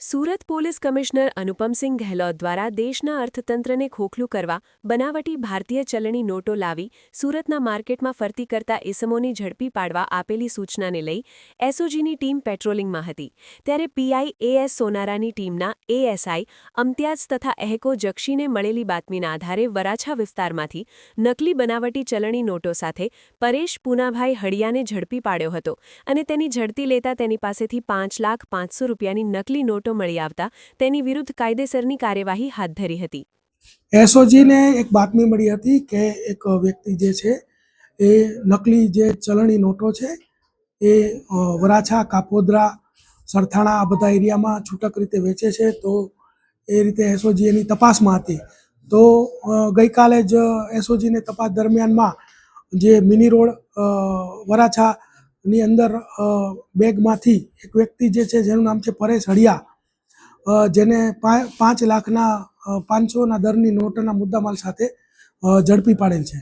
Surat police commissioner Anupamsinh Gahlot દ્વારા દેશના અર્થતંત્રને ખોખલું કરવા બનાવટી ભારતીય ચલણી નોટો લાવી સુરતના માર્કેટમાં ફરતી કરતા ઇસમોની ઝડપી પાડવા આપેલી સૂચનાને લઈ એસઓજીની ટીમ પેટ્રોલિંગમાં હતી. ત્યારે પીઆઈ એએસ સોનારાની ટીમના એએસઆઈ અમત્યાજ તથા એહકો જક્ષીને મળેલી બાતમીના આધારે વરાછા વિસ્તારમાંથી નકલી બનાવટી ચલણી નોટો સાથે પરેશ પૂનાભાઈ હળિયાને ઝડપી પાડ્યો હતો અને તેની ઝડપી લેતા તેની પાસેથી પાંચ લાખ પાંચસો રૂપિયાની નકલી નોટો મળી આવતા તેની વિરુદ્ધ કાયદેસરની કાર્યવાહી હાથ ધરી હતી. એસઓજીને એક બાતમી મળી હતી કે એક વ્યક્તિ જે છે, એ નકલી જે ચલણી નોટો છે, એ વરાછા, કાપોદરા, સરથાણા આ બધા એરિયામાં છૂટક રીતે વેચે છે, તો એ રીતે એસઓજી એની તપાસમાં હતી. તો ગઈકાલે જ એસઓજીને તપાસ દરમિયાનમાં જે મિની રોડ વરાછાની અંદર બેગમાંથી એક વ્યક્તિ જે છે, જેનું નામ છે પરેશ હળિયા જેને પાંચ લાખના પાંચસોના દરની નોટના મુદ્દામાલ સાથે ઝડપી પાડેલ છે.